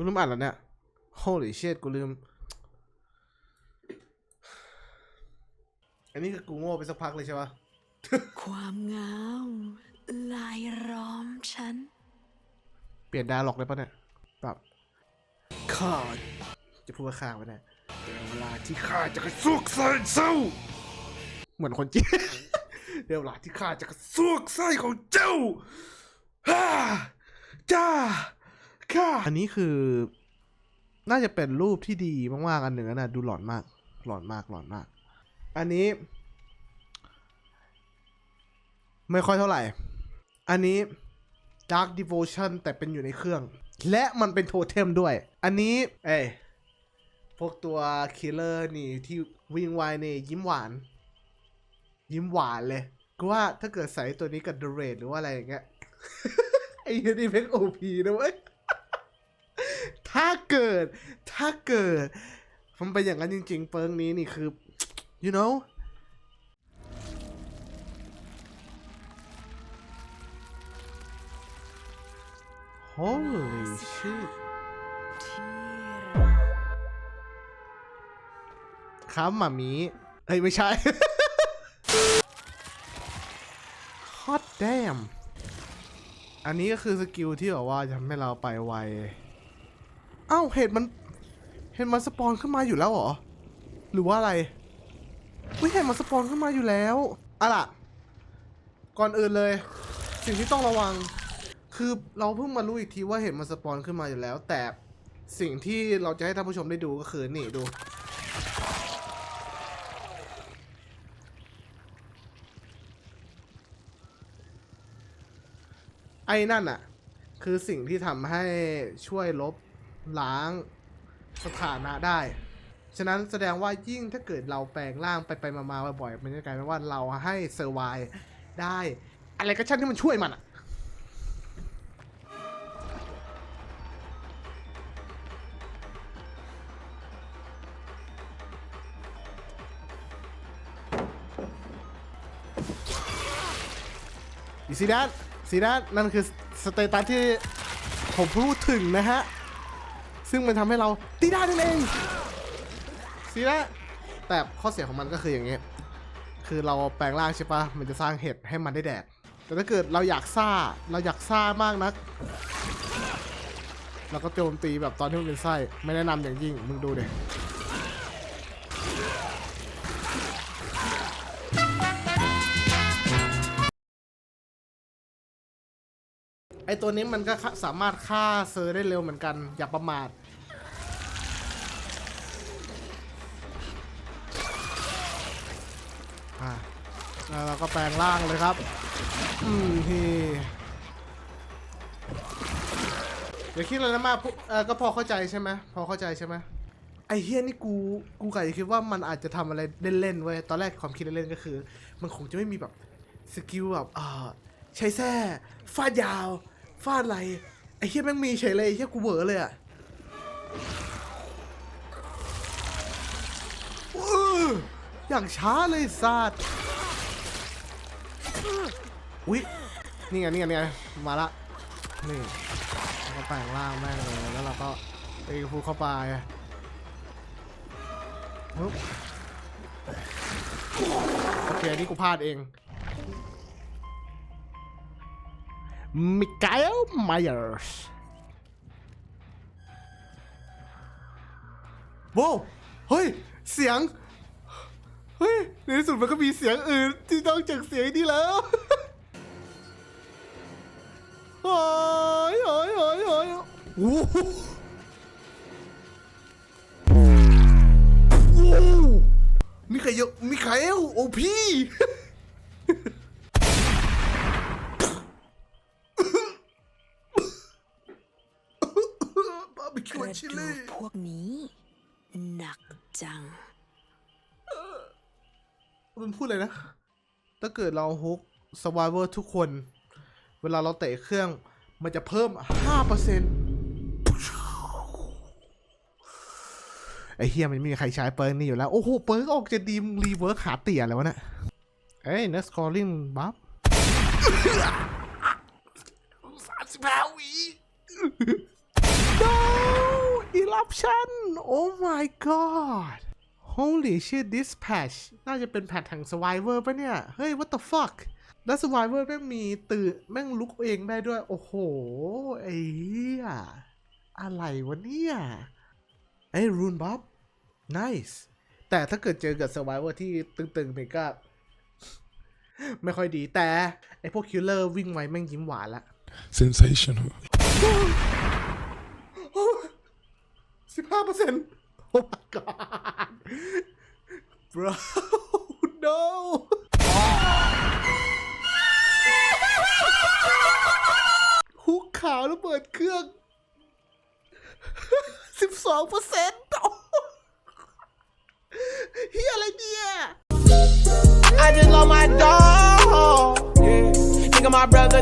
กูลืมอ่านแล้วเนี่ย holy shit กูลืม อันนี้คือกูโง่ไปสักพักเลยใช่ปะความเหงาลายล้อมฉัน เปลี่ยนดาล็อกได้ปะเนี่ยแบบข้าจะพูดว่าข้าไปเนี่ยแต่เวลาที่ข้าจะกระซวกไส้เศร้า เหมือนคนจีนเดี๋ยวเวลาที่ข้าจะกระซวกไส้ของเจ้าฮ่าจ้า อันนี้คือ น่าจะเป็นรูปที่ดีมากๆอันหนึ่งนะดูหลอนมาก หลอนมากหลอนมาก อันนี้ ไม่ค่อยเท่าไหร่ อันนี้ Dark Devotion แต่เป็นอยู่ในเครื่อง และมันเป็นโทเทมด้วย อันนี้ เอ้พวกตัวคิลเลอร์นี่ที่วิ่งไวนี่ยิ้มหวาน ยิ้มหวานเลยกูว่าถ้าเกิดใส่ตัวนี้กับ The Raid หรือว่าอะไรอย่างเงี้ยไอ้เหี้ยนี่เป็นโอพีนะเว้ย เกิด ถ้าเกิดมันเป็นอย่างนั้นจริง ๆ เปิงนี้นี่คือ you know holy shit ครับหมามีเอ้ย ไม่ใช่ hot damn อันนี้ก็คือสกิลที่แบบว่าจะทำให้เราไปไว อ้าเห็ดมัน เห็ดมันสปอนขึ้นมาอยู่แล้วเหรอ หรือว่าอะไรเฮ้ยเห็ดมันสปอนขึ้นมาอยู่แล้วอะล่ะ ก่อนอื่นเลย สิ่งที่ต้องระวัง คือเราเพิ่งมารู้อีกทีว่าเห็ดมันสปอนขึ้นมาอยู่แล้ว แต่สิ่งที่เราจะให้ท่านผู้ชมได้ดูก็คือนี่ดูไอ้นั่นอะคือสิ่งที่ทำให้ช่วยลบ ล้างสถานะได้ ฉะนั้นแสดงว่ายิ่งถ้าเกิดเราแปลงร่างไปไปมามาบ่อยๆมันจะกลายเป็นว่าเราให้เซอร์ไวได้ อะไรก็ช่างที่มันช่วยมันอะอีซีดันซีดันนั่นคือสเตตัสที่ผมพูดถึงนะฮะ ซึ่งมันทำให้เราตีได้นั่นเองสีละแต่ข้อเสียของมันก็คืออย่างเงี้ยคือเราแปลงร่างใช่ปะมันจะสร้างเห็ดให้มันได้แดกแต่ถ้าเกิดเราอยากซ่า เราอยากซ่ามากนัก เราก็โจมตีแบบตอนที่มันเป็นไส้ ไม่แนะนำอย่างยิ่ง มึงดูเด็ ไอตัวนี้มันก็สามารถฆ่าเซอร์ได้เร็วเหมือนกัน อย่าประมาทอะแล้วเราก็แปลงร่างเลยครับ อืมทีอย่าคิดอะไรนะมากเออก็พอเข้าใจใช่ไหมพอเข้าใจใช่ไหมไอเฮียนี่กู กูกะจะคิดว่ามันอาจจะทำอะไรเล่นๆเว้ ตอนแรกความคิดเล่นๆก็คือ มันคงจะไม่มีแบบสกิลแบบ เอ่าใช้แส้ฟาดยาว ฟาดอะไร ไอเฮียแม่งมีเฉยเลยไอ้เฮียกูเบอเลยอะอย่างช้าเลยสัตว์อุ๊ยนี่ไงนี่ไงนี่ไงมาละนี่ก็แปลงร่างแม่งเลย แล้วเราก็ไปพูเข้าไปโอเคนี่กูพลาดเอง มิเกลไมเออร์สว้าวเฮ้ย เสียง เฮ้ย ในที่สุดมันก็มีเสียงอื่นที่ต้องจากเสียงนี้แล้วโอ้ยโอ้ยโอ้ยโอ้ยโอ้โหโอ้โหมิคาเอลมิคาเอลโอพี่ บาร์บีคิกวระชิลดูลี่ กพวกนี้ หนักจัง มันพูดเลยนะ ถ้าเกิดเราฮุกสวายเวอร์ทุกคน เวลาเราเตะเครื่อง มันจะเพิ่ม 5%ไอ้เฮียมันไม่มีใครใช้เปิร์กนี่อยู่แล้ว โอ้โห เปิร์กออกจะดีมรีเวิร์คหาเตี่ยอะไรวะเนี่ยเอ้ย next calling บัฟสามสิบห้าวิ no option oh my god holy shit dispatch น่าจะเป็นแพทแห่ง survivor ปะเนี่ย เฮ้ย what the fuck แล้ว survivor แม่งมีตื่นแม่งลุกเองได้ด้วย โอ้โห ไอ้เหี้ยอะไรวะเนี่ยไอ้รูนบ๊อบ nice แต่ถ้าเกิดเจอกับ survivor ที่ตึงๆเนี่ยก็ ไม่ค่อยดีแต่ ไอ้พวกคิลเลอร์วิ่งไวแม่งยิ้มหวานละ Sensational. สิบห้าเปอร์เซ็นต์ Oh my god bro no ฮุกขาวแล้วเปิดเครื่องสิบสองเปอร์เซ็นต์เฮียอะไรเนี่ย I just lost my dog. Yeah. Nigga, my brother